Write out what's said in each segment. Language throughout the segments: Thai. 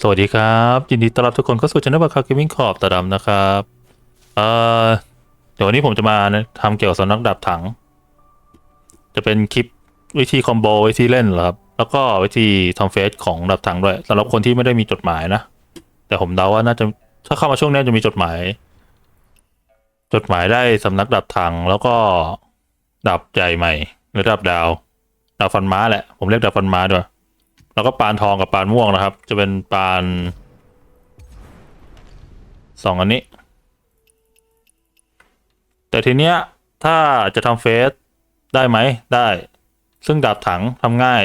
สวัสดีครับ ยินดีต้อนรับทุกคนเข้าสู่ช anel บัคคาเกมมิ่งขอบตาดำนะครับเอ่อเดี๋ยววันนี้ผมจะมาทำเกี่ยวกับสำนักดาบถัง จะเป็นคลิปวิธีคอมโบวิธีเล่นเหรอครับ แล้วก็วิธีทำเฟสของดาบถังด้วยสำหรับคนที่ไม่ได้มีจดหมายนะ แต่ผมเดาว่าน่าจะถ้าเข้ามาช่วงนี้จะมีจดหมาย จดหมายได้สำนักดาบถังแล้วก็ดาบใหญ่ใหม่หรือดาบดาวดาบฟันม้าแหละผมเรียกดาบฟันม้าด้วย แล้วก็ปานทองกับปานม่วงนะครับ จะเป็นปานสองอันนี้ แต่ทีเนี้ยถ้าจะทำเฟสได้ไหมได้ ซึ่งดาบถังทำง่าย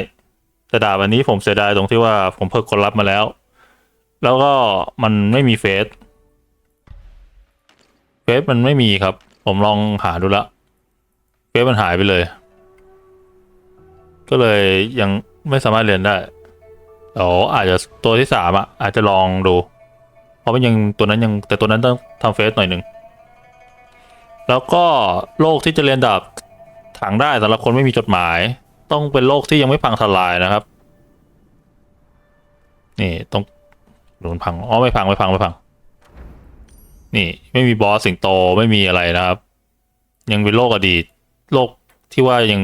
แต่ดาบอันนี้ผมเสียดายตรงที่ว่าผมเพิ่งคนรับมาแล้ว แล้วก็มันไม่มีเฟสเฟสมันไม่มีครับ ผมลองหาดูละเฟสมันหายไปเลย ก็เลยยังไม่สามารถเรียนได้ เดี๋ยวอาจจะตัวที่สามอะอาจจะลองดู เพราะมันยังตัวนั้นยังแต่ตัวนั้นต้องทำเฟสหน่อยหนึ่งแล้วก็โลกที่จะเรียนดาบถังได้สำหรับคนไม่มีจดหมาย ต้องเป็นโลกที่ยังไม่พังทลายนะครับ นี่ต้องโดนพังอ๋อไม่พังไม่พังไม่พัง นี่ไม่มีบอสสิงโตไม่มีอะไรนะครับ ยังเป็นโลกอดีต โลกที่ว่ายัง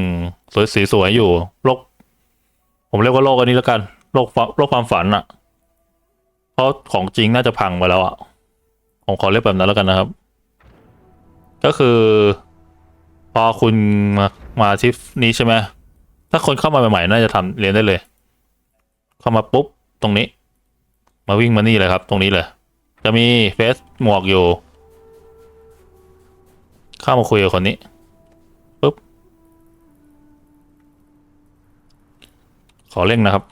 สวยสวยอยู่โลก ผมเรียกว่าโลกอันนี้แล้วกัน โลกฟ้าโลกความฝันอะเพราะของจริงน่าจะพังไปแล้วอะผมขอเรียกแบบนั้นแล้วกันนะครับ ก็คือ พอคุณมามาที่นี้ใช่ไหมถ้าคนเข้ามาใหม่ๆน่าจะทำเรียนได้เลย เข้ามาปุ๊บตรงนี้ มาวิ่งมานี่เลยครับ ตรงนี้เลย จะมีเฟซหมวกอยู่ เข้ามาคุยกับคนนี้ปุ๊บขอเร่งนะครับ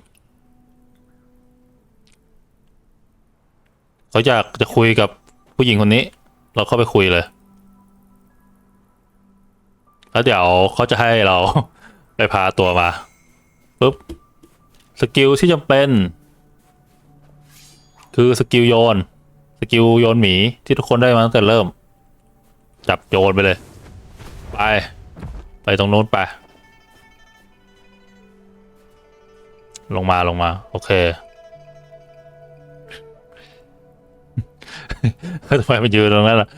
เขาอยากจะคุยกับผู้หญิงคนนี้ เราเข้าไปคุยเลย แล้วเดี๋ยวเขาจะให้เราไปพาตัวมาปุ๊บสกิลที่จำเป็น คือสกิลโยน สกิลโยนหมีที่ทุกคนได้มาตั้งแต่เริ่ม จับโยนไปเลย ไป ไปตรงโน้นไป ลงมาลงมา โอเค ทำไมมันยืนตรงนั้นล่ะ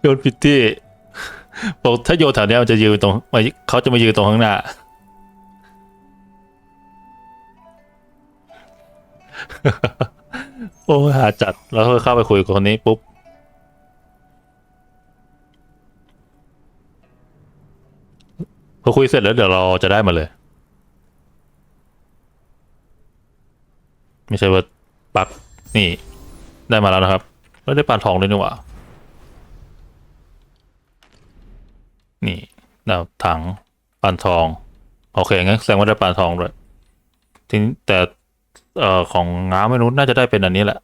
โยนผิดที่บอกถ้าโยนแถวเนี้ยมันจะยืนตรงมาเขาจะมายืนตรงข้างหน้าโอ้หาจัดแล้วก็เข้าไปคุยกับคนนี้ปุ๊บพอคุยเสร็จแล้วเดี๋ยวเราจะได้มาเลย ไม่ใช่ว่าปัก นี่ ได้มาแล้วนะครับแล้วได้ปานทองด้วยนี่หว่านี่ดาวถังปานทอง โอเคงั้นแสดงว่าได้ปานทองด้วยทีนี้แต่เอ่อของง้าไม่รู้น่าจะได้เป็นอันนี้แหละ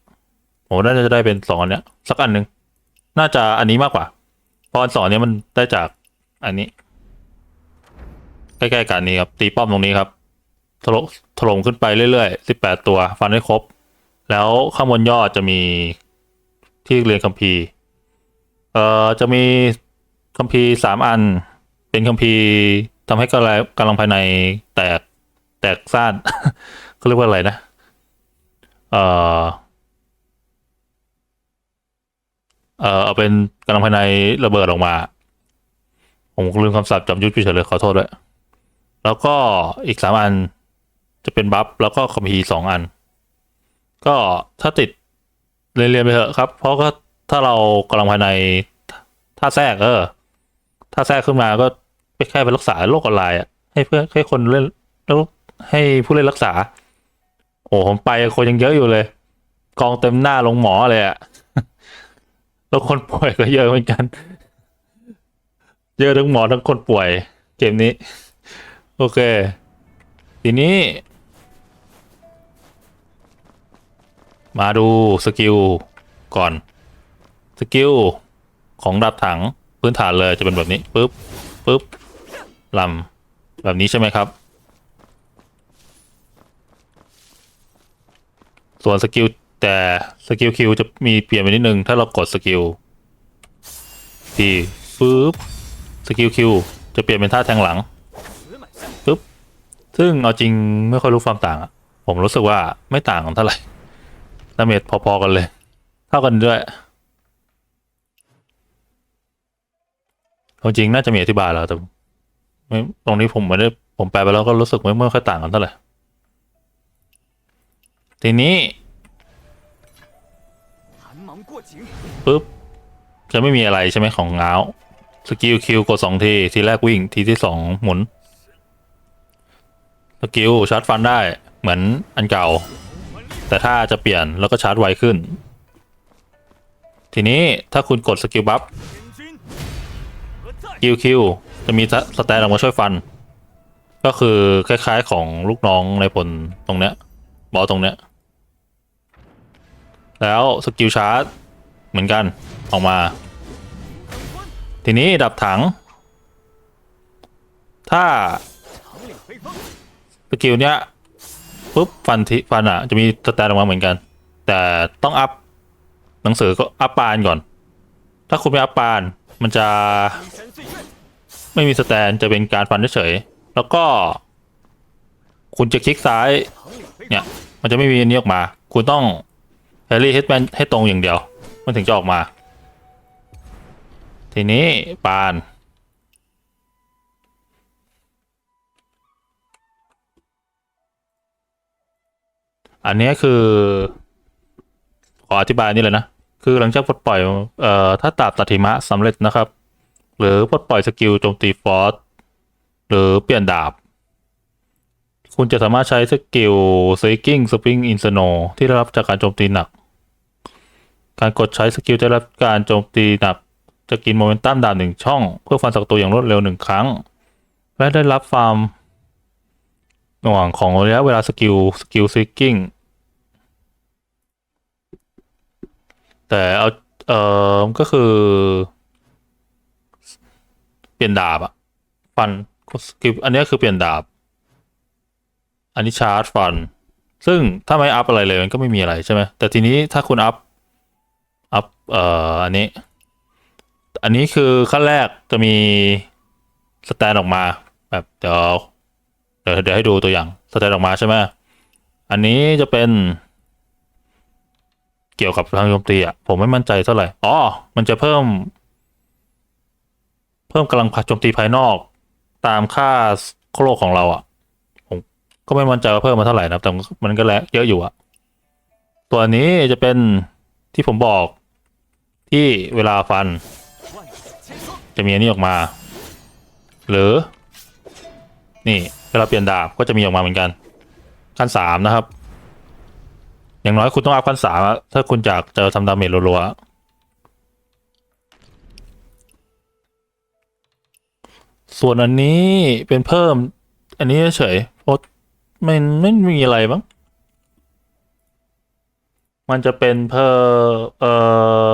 ผมว่าน่าจะได้เป็นสองอันเนี้ยสักอันหนึ่งน่าจะอันนี้มากกว่าเพราะอันสองเนี้ยมันได้จากอันนี้ใกล้ๆกันนี้ครับ ตีป้อมตรงนี้ครับถล่มถล่มขึ้นไปเรื่อยๆ18ตัว ฟันให้ครบ แล้วข้างบนยอดจะมีที่เรียนคัมภีร์เอ่อจะมีคัมภีร์สามอัน เป็นคัมภีร์ทำให้กำลังกำลังภายในแตกแตกซ่านเขาเรียกว่าอะไรนะเอ่อเอ่อเอาเป็นกำลังภายในระเบิดออกมา ผมลืมคำศัพท์จำยุทธพิเฉยเลยขอโทษด้วย แล้วก็อีกสามอันจะเป็นบัฟแล้วก็คอมพีร์สองอัน ก็ถ้าติดเรียนๆไปเถอะครับ เพราะก็ถ้าเรากำลังภายใน ถ้าแทรกเออ ถ้าแทรกขึ้นมาก็ไปแค่ไปรักษาโรคออนไลน์อะให้เพื่อให้คนเล่นแล้วให้ผู้เล่นรักษา โอ้ผมไปคนยังเยอะอยู่เลย กองเต็มหน้าลงหมอเลยอะแล้วคนป่วยก็เยอะเหมือนกัน เยอะทั้งหมอทั้งคนป่วย เกมนี้ โอเค ทีนี้ มาดูสกิลก่อน สกิลของดาบถังพื้นฐานเลยจะเป็นแบบนี้ปุ๊บปุ๊บลำแบบนี้ใช่ไหมครับ ส่วนสกิลแต่สกิลคิวจะมีเปลี่ยนไปนิดนึง ถ้าเรากดสกิลทีปุ๊บสกิลคิวจะเปลี่ยนเป็นท่าแทงหลังปุ๊บซึ่งเอาจริงไม่ค่อยรู้ความต่างอะผมผมรู้สึกว่าไม่ต่างกันเท่าไหร่ ดาเมจพอๆกันเลย เท่ากันด้วยความจริงน่าจะมีอธิบายแล้วแต่ไม่ตรงนี้ผมไม่ได้ผมแปลไปแล้วก็รู้สึกไม่เมื่อค่อยต่างกันเท่าไหร่ทีนี้ปุ๊บจะไม่มีอะไรใช่ไหมของเงาสกิลคิวกดสองที ทีแรกวิ่ง ทีที่สองหมุน สกิลชาร์จฟันได้เหมือนอันเก่า แต่ถ้าจะเปลี่ยนแล้วก็ชาร์จไวขึ้น ทีนี้ถ้าคุณกดสกิลบัฟคิวคิวจะมีสแตนออกมาช่วยฟัน ก็คือคล้ายๆของลูกน้องในผลตรงเนี้ยบอตรงเนี้ย แล้วสกิลชาร์จเหมือนกันออกมา ทีนี้ดับถัง ถ้าสกิลเนี้ย ปุ๊บฟันที่ฟันอะ จะมีสแตนออกมาเหมือนกัน แต่ต้องอัพหนังสือก็อัพปานก่อน ถ้าคุณไม่อัพปาน มันจะไม่มีสแตนจะเป็นการฟันเฉยแล้วก็ คุณจะคลิกซ้าย เนี่ย มันจะไม่มีอันนี้ออกมา คุณต้องแฮร์รี่เฮดแมนให้ตรงอย่างเดียว มันถึงจะออกมา ทีนี้ปาน อันนี้คือ ขออธิบายนี่เลยนะ คือหลังจากปลดปล่อยเอ่อถ้าตาบตัดหิมะสำเร็จนะครับ หรือปลดปล่อยสกิลโจมตีฟอสหรือเปลี่ยนดาบ คุณจะสามารถใช้สกิล Seeking Spring in Snow ที่ได้รับจากการโจมตีหนัก การกดใช้สกิลได้รับการโจมตีหนัก จะกินโมเมนตัมดาบหนึ่งช่อง เพื่อฟันศัตรูอย่างรวดเร็วหนึ่งครั้ง และได้รับฟาร์ม ระหว่างของระยะเวลาสกิลสกิล Seeking แต่เอาเออก็คือ เปลี่ยนดาบอะฟันสกิลอันนี้คือเปลี่ยนดาบ อันนี้ชาร์จฟัน ซึ่งถ้าไม่อัพอะไรเลยมันก็ไม่มีอะไรใช่ไหมแต่ทีนี้ถ้าคุณอัพอัพเอ่ออันนี้ อันนี้คือขั้นแรกจะมีสแตนออกมา แบบเดี๋ยว เดี๋ยวให้ดูตัวอย่างสแตนออกมาใช่ไหมอันนี้จะเป็นเกี่ยวกับทางโจมตีอะผมไม่มั่นใจเท่าไหร่อ๋อมันจะเพิ่ม เพิ่มกำลังโจมตีภายนอก ตามค่าโลรของเราอะ ผมก็ไม่มั่นใจว่าเพิ่มมาเท่าไหร่นะแต่มันก็แล้วเยอะอยู่อะ ตัวนี้จะเป็นที่ผมบอกที่เวลาฟัน จะมีอันนี้ออกมา หรือ นี่ เวลาเปลี่ยนดาบก็จะมีออกมาเหมือนกัน ขั้นสามนะครับ อย่างน้อยคุณต้องอัพขั้นสามถ้าคุณอยากจะทำดาเมจรัวๆส่วนอันนี้เป็นเพิ่ม อันนี้เฉยๆเพราะมันไม่มีอะไรบ้างมันจะเป็นเพิ่มเอ่อ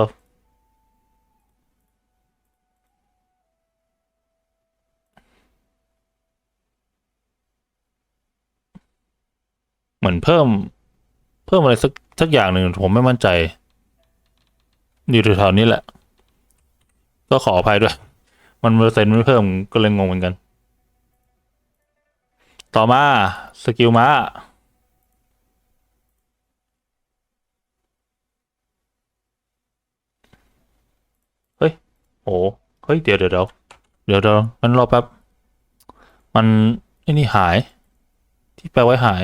มือนเพิ่ม เพิ่มอะไรสักสักอย่างหนึ่งผมไม่มั่นใจ อยู่แถวๆนี้แหละ ก็ขออภัยด้วย มันเปอร์เซ็นต์ไม่เพิ่มก็เลยงงเหมือนกัน ต่อมาสกิลม้าเฮ้ยโหเฮ้ย เดี๋ยวเดี๋ยวเดี๋ยวเดี๋ยวเดี๋ยวงั้นรอแป๊บ มันไอ้นี่หาย ที่แปลไว้หาย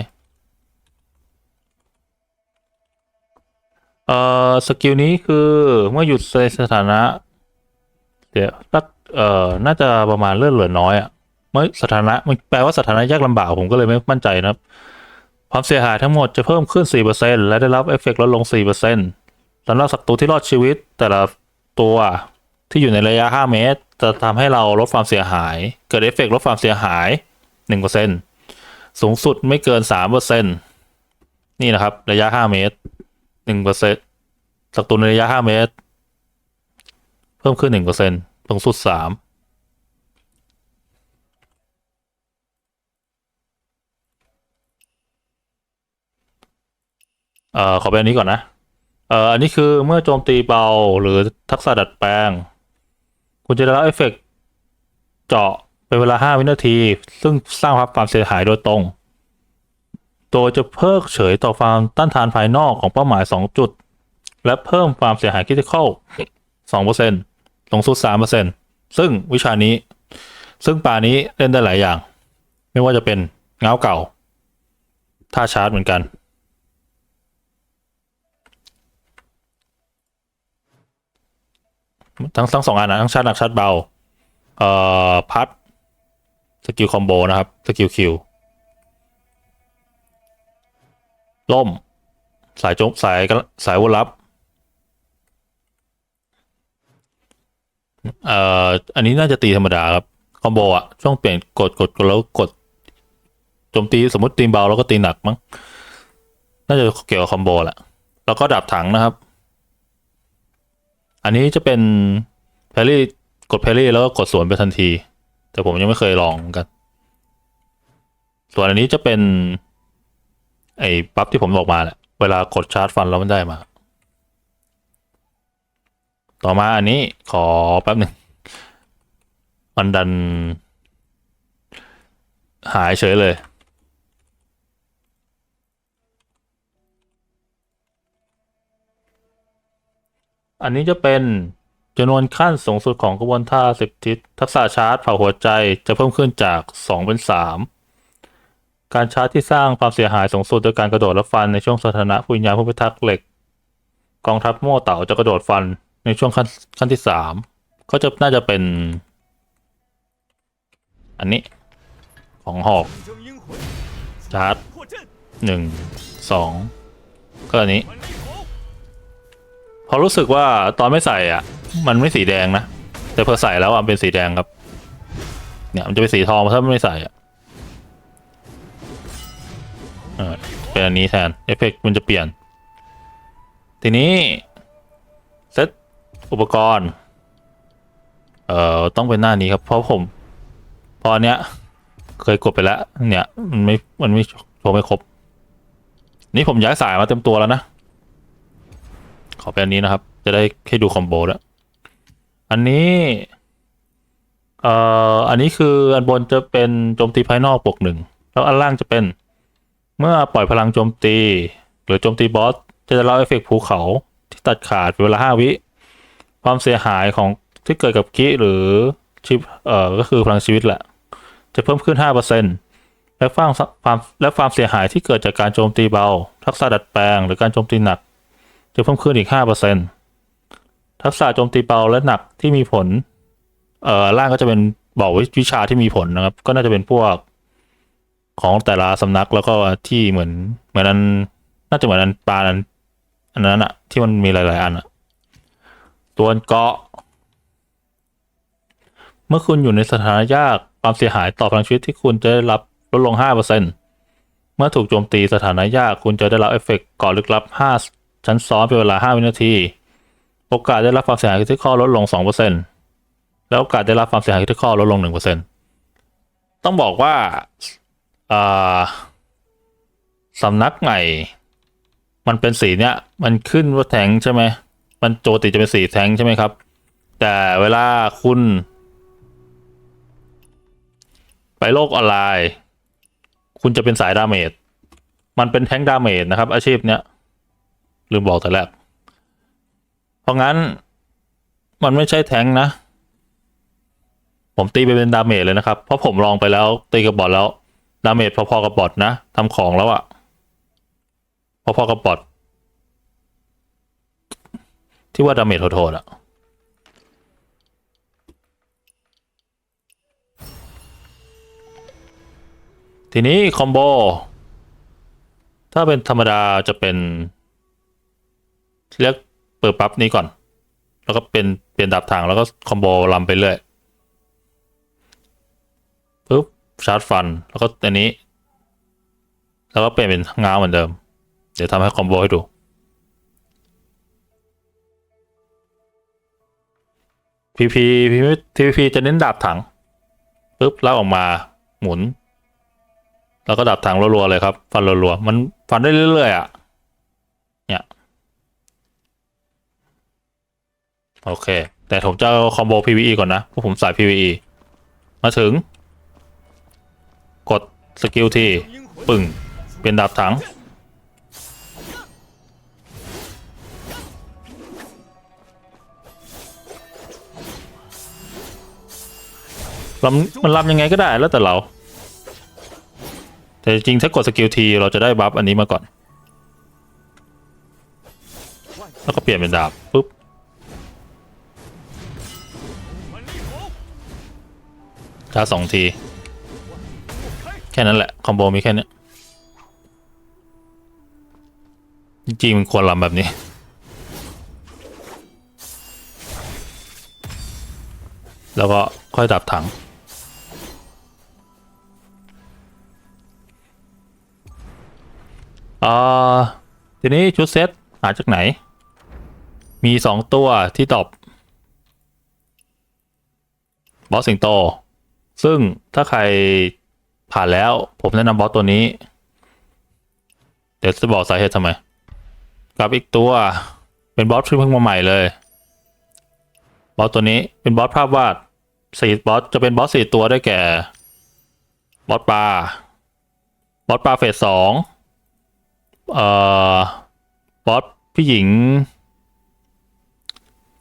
เอ่อสกิลนี้คือเมื่อหยุดในสถานะ เดี๋ยวสักเอ่อน่าจะประมาณเลื่อนเหลือน้อยอะ่ะเมื่อสถานะมันแปลว่าสถานะยากลำบากผมก็เลยไม่มั่นใจนะครับ ความเสียหายทั้งหมดจะเพิ่มขึ้น 4%และได้รับเอฟเฟกต์ลดลง 4%สำหรับศัตรูที่รอดชีวิต แต่ละตัวที่อยู่ในระยะ 5 เมตร จะทำให้เราลดความเสียหาย เกิดเอฟเฟกต์ลดความเสียหาย 1%สูงสุดไม่เกิน 3%นี่นะครับ ระยะ 5 เมตร หนึ่งเปอร์เซ็นต์ศัตรูในระยะห้าเมตร เพิ่มขึ้นหนึ่งเปอร์เซ็นต์สูงสุดสามเอ่อขอเป็นอันนี้ก่อนนะ เอ่ออันนี้คือเมื่อโจมตีเบาหรือทักษะดัดแปลง คุณจะได้รับเอฟเฟกต์เจาะเป็นเวลาห้าวินาที ซึ่งสร้างความเสียหายโดยตรง โดยจะเพิกเฉยต่อความต้านทานภายนอกของเป้าหมาย 2 จุด และเพิ่มความเสียหายคริติคอล2%ลงสุด 3%ซึ่งวิชานี้ ซึ่งป่านี้เล่นได้หลายอย่าง ไม่ว่าจะเป็นเงาเก่าท่าชาร์จเหมือนกัน ทั้งทั้งสองอันนะทั้งชาร์จหนักชาร์จเบา เอ่อ พัด สกิลคอมโบนะครับ สกิลคิว ล่ม สายโจมสายกระสายวนลับเอ่ออันนี้น่าจะตีธรรมดาครับ คอมโบอะช่วงเปลี่ยนกดกดกดแล้วกดโจมตีสมมติตีเบาแล้วก็ตีหนักมั้ง น่าจะเกี่ยวกับคอมโบแหละ แล้วก็ดับถังนะครับ อันนี้จะเป็นแพรี่กดแพรี่แล้วก็กดสวนไปทันที แต่ผมยังไม่เคยลองกัน ส่วนอันนี้จะเป็น ไอ้ปั๊บที่ผมบอกมาแหละเวลากดชาร์จฟันแล้วมันได้มา ต่อมาอันนี้ขอแป๊บหนึ่งมันดัน หายเฉยเลย อันนี้จะเป็นจำนวนขั้นสูงสุดของกระบวนท่าสิบทิศทักษะชาร์จเผาหัวใจจะเพิ่มขึ้นจาก 2 เป็น 3 การชาร์จที่สร้างความเสียหายสูงสุดโดยการกระโดดและฟันในช่วงสถานะผู้ยิญาผู้พิทักษ์เหล็ก กองทัพโม่เต่าจะกระโดดฟันในช่วงขั้นขั้นที่สามก็จะน่าจะเป็น อันนี้ ของหอกชาร์จหนึ่งสองก็อันนี้ พอรู้สึกว่าตอนไม่ใส่อะ มันไม่สีแดงนะ แต่พอใส่แล้วอะเป็นสีแดงครับ เนี่ยมันจะเป็นสีทองถ้าไม่ใส่อะ เป็นอันนี้แทน เอฟเฟกต์มันจะเปลี่ยน ทีนี้เซตอุปกรณ์ เอ่อ ต้องเป็นหน้านี้ครับ เพราะผม พอเนี้ย เคยกดไปแล้ว เนี่ย มันไม่ มันไม่โชว์ไม่ครบ นี่ผมย้ายสายมาเต็มตัวแล้วนะ ขอเป็นอันนี้นะครับ จะได้ให้ดูคอมโบแล้ว อันนี้ เอ่อ อันนี้คืออันบนจะเป็นโจมตีภายนอกบวกหนึ่ง แล้วอันล่างจะเป็น เมื่อปล่อยพลังโจมตี หรือโจมตีบอส จะได้รับเอฟเฟกต์ภูเขาที่ตัดขาดเป็นเวลาห้าวิ ความเสียหายของที่เกิดกับคิหรือชิปเอ่อก็คือพลังชีวิตแหละ จะเพิ่มขึ้นห้าเปอร์เซ็นและความความและความเสียหายที่เกิดจากการโจมตีเบา ทักษะดัดแปลง หรือการโจมตีหนัก จะเพิ่มขึ้นอีก 5%ทักษะโจมตีเบาและหนักที่มีผลเอ่อล่างก็จะเป็นบอกวิชาที่มีผลนะครับ ก็น่าจะเป็นพวก ของแต่ละสำนักแล้วก็ที่เหมือนเหมือนนั้นน่าจะเหมือนอันปลาอันอันนั้นอะที่มันมีหลาย ๆ อันอะส่วเกาะ เมื่อคุณอยู่ในสถานะยากความเสียหายต่อพลังชีวิตที่คุณจะได้รับลดลง 5%เมื่อถูกโจมตีสถานะยากคุณจะได้รับเอฟเฟกต์กาะลึกลับ 5 ชั้นซ้อนเป็นเวลา 5 วินาที โอกาสได้รับความเสียหายที่ข้อลดลง 2%แล้วโอกาสได้รับความเสียหายที่ข้อลดลง 1%ต้องบอกว่า สำนักใหม่ มันเป็นสีเนี้ย มันขึ้นว่าแทงใช่ไหม มันโจติจะเป็นสีแทงใช่ไหมครับ แต่เวลาคุณ ไปโลกออนไลน์ คุณจะเป็นสายดาเมจ มันเป็นแทงดาเมจนะครับ อาชีพเนี้ยลืมบอกแต่แรก เพราะงั้นมันไม่ใช่แทงนะ ผมตีไปเป็นดาเมจเลยนะครับ เพราะผมลองไปแล้วตีกับบอทแล้ว ดาเมจพอๆกับบอทนะทำของแล้วอะพอๆกับบอทที่ว่าดาเมจโหดๆอะทีนี้คอมโบถ้าเป็นธรรมดาจะเป็น เรียกเปิดปั๊บนี้ก่อน แล้วก็เป็นเปลี่ยนดับทางแล้วก็คอมโบลำไปเรื่อย ชาร์จฟัน แล้วก็อันนี้ แล้วก็เปลี่ยนเป็นง้าเหมือนเดิม เดี๋ยวทำให้คอมโบให้ดู พีพีพีพีพีจะเน้นดาบถังปุ๊บลากออกมาหมุน แล้วก็ดับถังรัวๆเลยครับ ฟันรัวๆมันฟันได้เรื่อยๆอะเนี่ยโอเค แต่ผมจะคอมโบ PVE ก่อนนะพราะผมสาย PVE มาถึง กดสกิลทีปึ่ง เป็นดาบถังลำมันลำยังไงก็ได้แล้วแต่เรา แต่จริงถ้ากดสกิลทีเราจะได้บัฟอันนี้มาก่อน แล้วก็เปลี่ยนเป็นดาบปุ๊บช้าสองที แค่นั้นแหละ คอมโบมีแค่นี้จริงๆมันควรลำแบบนี้ แล้วก็ค่อยดับถัง อ่า ทีนี้ชุดเซตหาจากไหน มีสองตัวที่ตอบบอสสิงโต ซึ่งถ้าใคร ผ่านแล้ว ผมแนะนำบอสตัวนี้ เดี๋ยวจะบอกสาเหตุทำไมกับอีกตัว เป็นบอสที่เพิ่งมาใหม่เลย บอสตัวนี้เป็นบอสภาพวาดสี่บอสจะเป็นบอสสี่ตัวได้แก่ บอสปลา บอสปลาเฟสสองเอ่อบอสพี่หญิง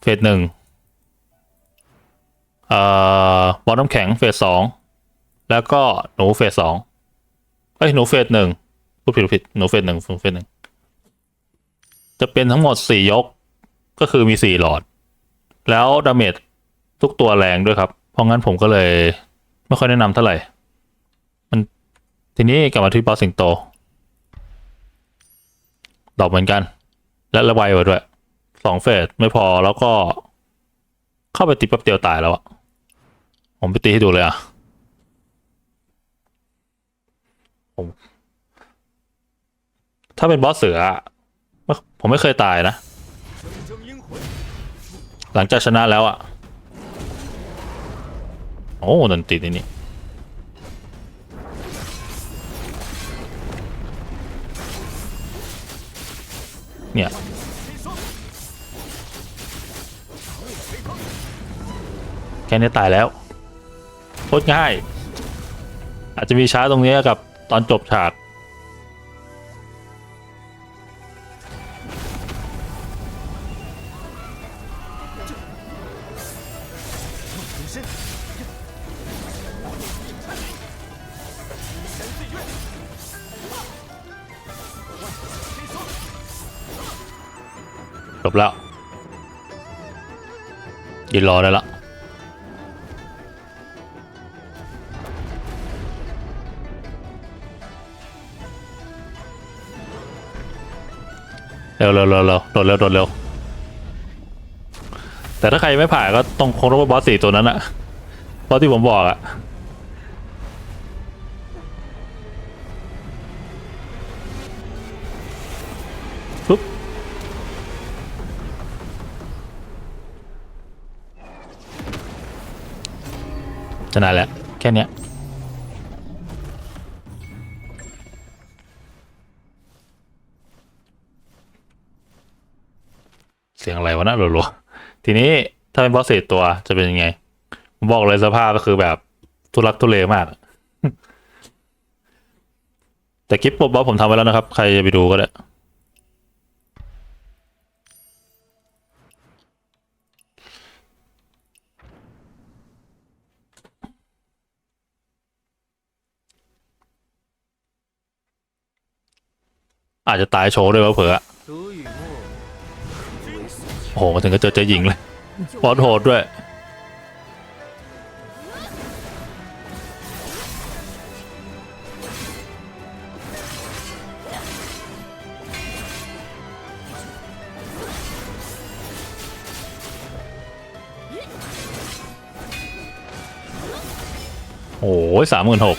เฟสหนึ่งเอ่อบอลน้ำแข็งเฟสสอง แล้วก็หนูเฟสสองเอ้ยหนูเฟสหนึ่งพูดผิดผิดหนูเฟสหนึ่งเฟสหนึ่งจะเป็นทั้งหมดสี่ยกก็คือมีสี่หลอด แล้วดาเมจทุกตัวแรงด้วยครับ เพราะงั้นผมก็เลย ไม่ค่อยแนะนำเท่าไหร่ มันทีนี้กลับมาที่บอสสิงโต ดอกเหมือนกัน และระบายไว้ด้วยสองเฟสไม่พอแล้วก็ เข้าไปตีแป๊บเดียวตายแล้วอะผมไปตีให้ดูเลยอะ ผม ถ้าเป็นบอสเสือ ผมไม่เคยตายนะ หลังจากชนะแล้วอะโอ้ดันติดนี่เนี่ยแค่นี้ตายแล้วโคตรง่าย อาจจะมีช้าตรงนี้กับ ตอนจบฉาก จบแล้วยืนรอได้ละ ร็วเร็วเร็วเร็วโดดเร็วโดดเร็วแต่ถ้าใครไม่ผ่านก็ต้องคงต้องเป็นบอสสี่ตัวนั้นอะบอสที่ผมบอกอะปุ๊บชนะแล้วแค่เนี้ย นะหลัวๆทีนี้ถ้าเป็นบอสเศษตัวจะเป็นยังไง ผมบอกเลยสภาพก็คือแบบทุรักทุเลมาก แต่คลิปบอสผมทำไว้แล้วนะครับ ใครจะไปดูก็ได้อาจจะตายโชว์ด้วยเผื่อ โอ้โหถึงก็เจอเจ๊หญิงเลยบอสโหดด้วย โอ้ยสามหมื่นหก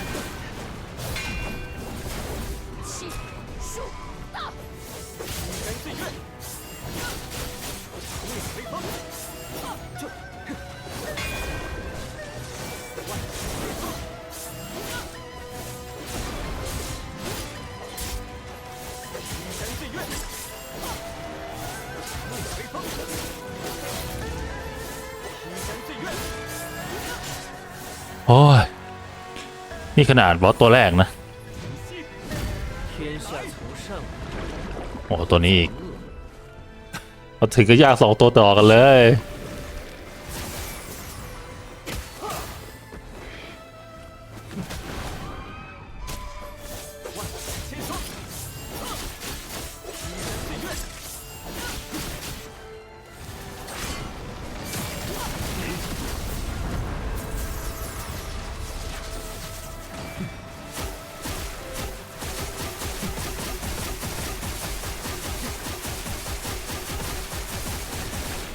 ี่ขนาดบอสตัวแรกนะ โอ้ตัวนี้อีก มาถึงก็ยากสองตัวต่อกันเลย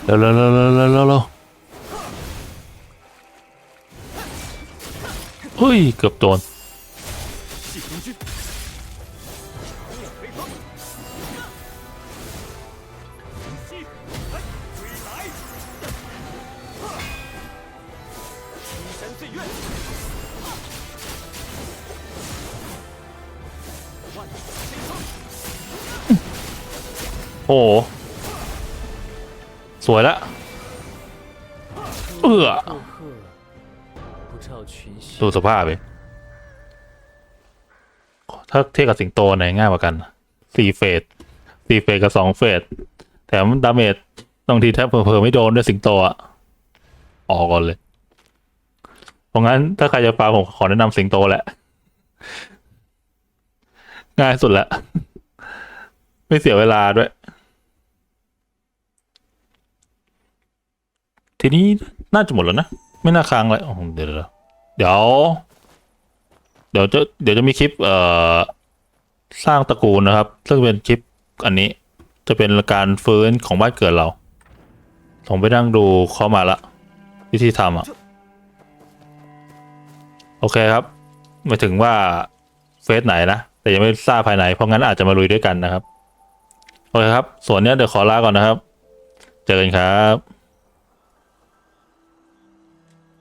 แล้วเร็วเร็วเร็วเฮ้ย เกือบโดนโอ้ สวยแล้วเออดูสภาพไปถ้าเทียบกับสิงโตไหนง่ายกว่ากันสี่เฟสสี่เฟสกับสองเฟสแถมดาเมจบางทีแทบเพิ่มไม่โดนด้วยสิงโตอะออกก่อนเลย เพราะงั้นถ้าใครจะปาผมขอแนะนำสิงโตแหละ ง่ายสุดละ ไม่เสียเวลาด้วย ทีนี้น่าจะหมดแล้วนะ ไม่น่าค้างเลยเดี๋ยวเดี๋ยวเดี๋ยว เดี๋ยวจะเดี๋ยวจะมีคลิปเอ่อสร้างตระกูลนะครับ ซึ่งเป็นคลิปอันนี้จะเป็นการฟื้นของบ้านเกิดเรา ผมไปนั่งดูเข้ามาละวิธีทำอะ โอเคครับหมายถึงว่าเฟสไหนนะ แต่ยังไม่ทราบภายในเพราะงั้นอาจจะมาลุยด้วยกันนะครับ โอเคครับ ส่วนนี้เดี๋ยวขอลาก่อนนะครับ เจอกันครับ